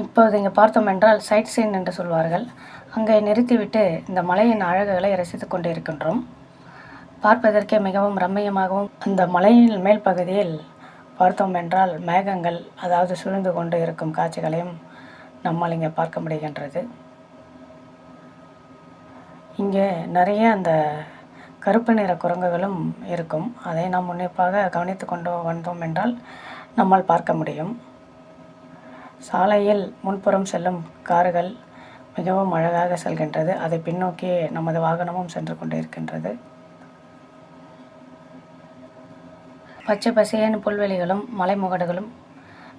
இப்போது இங்கே பார்த்தோம் என்றால் சைட் சீன் என்று சொல்வார்கள். அங்கே நிறுத்திவிட்டு இந்த மலையின் அழகுகளை ரசித்து கொண்டு இருக்கின்றோம் பார்ப்பதற்கே மிகவும் ரம்மியமாகவும் அந்த மலையின் மேல் பகுதியில் பார்த்தோம் என்றால் மேகங்கள் அதாவது சுழ்ந்து கொண்டு இருக்கும் காட்சிகளையும் நம்மால் இங்கே பார்க்க முடிகின்றது. இங்கே நிறைய அந்த கருப்பு நிற குரங்குகளும் இருக்கும். அதை நாம் உன்னிப்பாக கவனித்து கொண்டு வந்தோம் என்றால் நம்மால் பார்க்க முடியும். சாலையில் முன்புறம் செல்லும் கார்கள் மிகவும் அழகாக செல்கின்றது. அதை பின்னோக்கி நமது வாகனமும் சென்று கொண்டு இருக்கின்றது பச்சை பசேன்னு புல்வெளிகளும் மலைமுகடுகளும்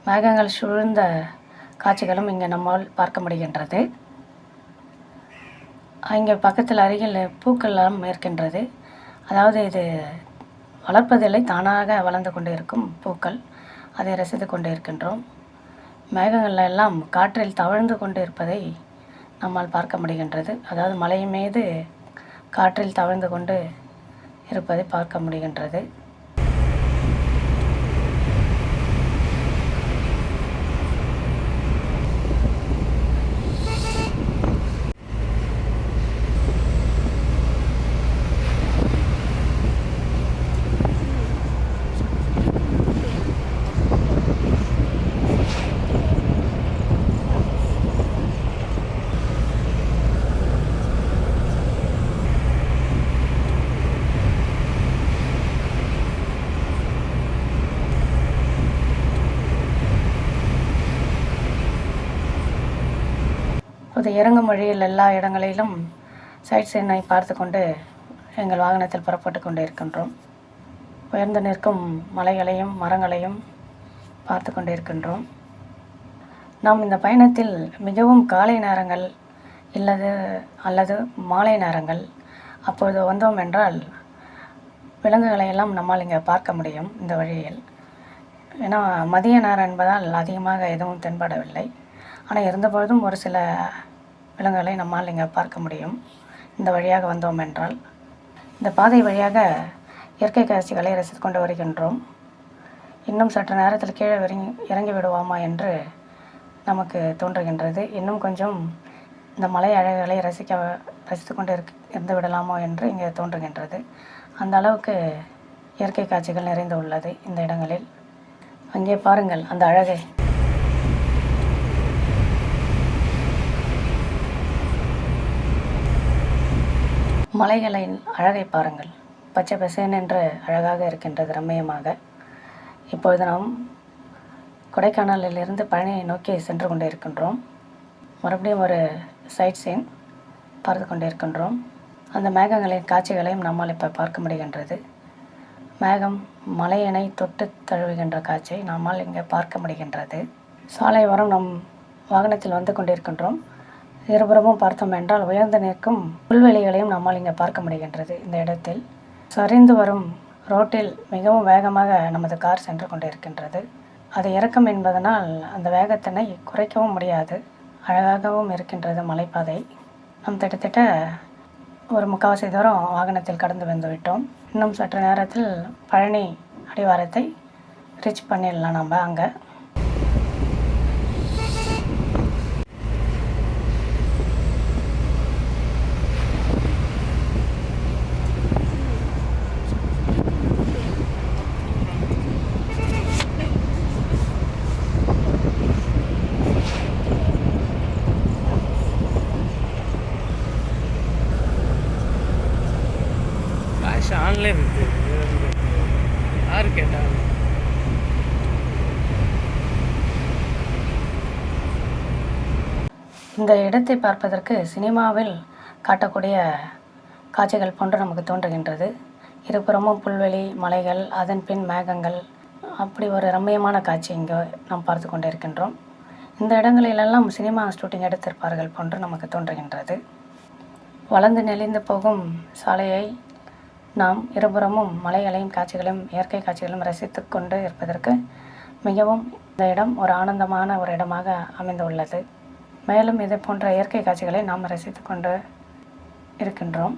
மேகங்கள் சுழ்ந்த காட்சிகளும் இங்கே நம்மால் பார்க்க முடிகின்றது. இங்கே பக்கத்தில் அருகில் பூக்கள்லாம் இருக்கின்றது அதாவது இது வளர்ப்பதில்லை தானாக வளர்ந்து கொண்டு இருக்கும் பூக்கள். அதை ரசித்து கொண்டு இருக்கின்றோம் மேகங்கள் எல்லாம் காற்றில் தவழ்ந்து கொண்டு இருப்பதை நம்மால் பார்க்க முடிகின்றது. அதாவது மலை மீது காற்றில் தவழ்ந்து கொண்டு இருப்பதை பார்க்க முடிகின்றது. அது இறங்கும் வழியில் எல்லா இடங்களிலும் சைட் சீனை பார்த்து கொண்டு எங்கள் வாகனத்தில் புறப்பட்டு கொண்டு இருக்கின்றோம் உயர்ந்து நிற்கும் மலைகளையும் மரங்களையும் பார்த்து கொண்டு இருக்கின்றோம் நாம் இந்த பயணத்தில் மிகவும் காலை நேரங்கள் இல்லது அல்லது மாலை நேரங்கள் அப்பொழுது வந்தோம் என்றால் விலங்குகளை எல்லாம் நம்மால் இங்கே பார்க்க முடியும் இந்த வழியில். ஏன்னா மதிய நேரம் என்பதால் அதிகமாக எதுவும் தென்படவில்லை. ஆனால் இருந்தபொழுதும் ஒரு சில விலங்குகளை நம்மால் இங்கே பார்க்க முடியும். இந்த வழியாக வந்தோம் என்றால் இந்த பாதை வழியாக இயற்கை காட்சிகளை ரசித்து கொண்டு வருகின்றோம். இன்னும் சற்று நேரத்தில் கீழே இறங்கி இறங்கி விடுவோமா என்று நமக்கு தோன்றுகின்றது. இன்னும் கொஞ்சம் இந்த மலை அழகுகளை ரசிக்க ரசித்து கொண்டு இருக் இருந்து விடலாமோ என்று இங்கே தோன்றுகின்றது. அந்த அளவுக்கு இயற்கை காட்சிகள் நிறைந்து உள்ளது இந்த இடங்களில். அங்கே பாருங்கள் அந்த அழகை. மலைகளின் அழகை பாருங்கள். பச்சை பசேன் என்று அழகாக இருக்கின்றது ரம்மியமாக இப்பொழுது நாம் கொடைக்கானலிலிருந்து பழனியை நோக்கி சென்று கொண்டே இருக்கின்றோம் மறுபடியும் ஒரு சைட் சீன் பார்த்து கொண்டே இருக்கின்றோம் அந்த மேகங்களின் காட்சிகளையும் நம்மால் இப்போ பார்க்க முடிகின்றது. மேகம் மலையினை தொட்டு தழுவுகின்ற காட்சியை நம்மால் இங்கே பார்க்க முடிகின்றது. சாலை ஓரம் நம் வாகனத்தில் வந்து கொண்டிருக்கின்றோம். இருபுறமும் பார்த்தோம் என்றால் உயர்ந்து நிற்கும் புல்வெளிகளையும் நம்மால் இங்கே பார்க்க முடிகின்றது இந்த இடத்தில். சரிந்து வரும் ரோட்டில் மிகவும் வேகமாக நமது கார் சென்று கொண்டிருக்கின்றது. அது இறக்கம் என்பதனால் அந்த வேகத்தினை குறைக்கவும் முடியாது. அழகாகவும் இருக்கின்றது மலைப்பாதை. நம் கிட்டத்தட்ட ஒரு முக்கால்வாசி தூரம் வாகனத்தில் கடந்து வந்துவிட்டோம் இன்னும் சற்று நேரத்தில் பழனி அடிவாரத்தை ரீச் பண்ணிடலாம் நம்ம அங்கே. ஃப்ளாஷ் இருக்கு யாரு கேட்டாங்க. இந்த இடத்தை பார்ப்பதற்கு சினிமாவில் காட்டக்கூடிய காட்சிகள் போன்று நமக்கு தோன்றுகின்றது. இருபுறமும் புல்வெளி மலைகள் அதன் பின் மேகங்கள் அப்படி ஒரு ரம்மியமான காட்சி இங்கே நாம் பார்த்து கொண்டிருக்கின்றோம். இந்த இடங்களிலெல்லாம் சினிமா ஷூட்டிங் எடுத்திருப்பார்கள் போன்று நமக்கு தோன்றுகின்றது. வளர்ந்து நெளிந்து போகும் சாலையை நாம் இருபுறமும் மலைகளையும் காட்சிகளையும் இயற்கை காட்சிகளையும் ரசித்து கொண்டு இருப்பதற்கு மிகவும் இந்த இடம் ஒரு ஆனந்தமான ஒரு இடமாக அமைந்துள்ளது. மேலும் இது போன்ற இயற்கை காட்சிகளை நாம் ரசித்து கொண்டு இருக்கின்றோம்.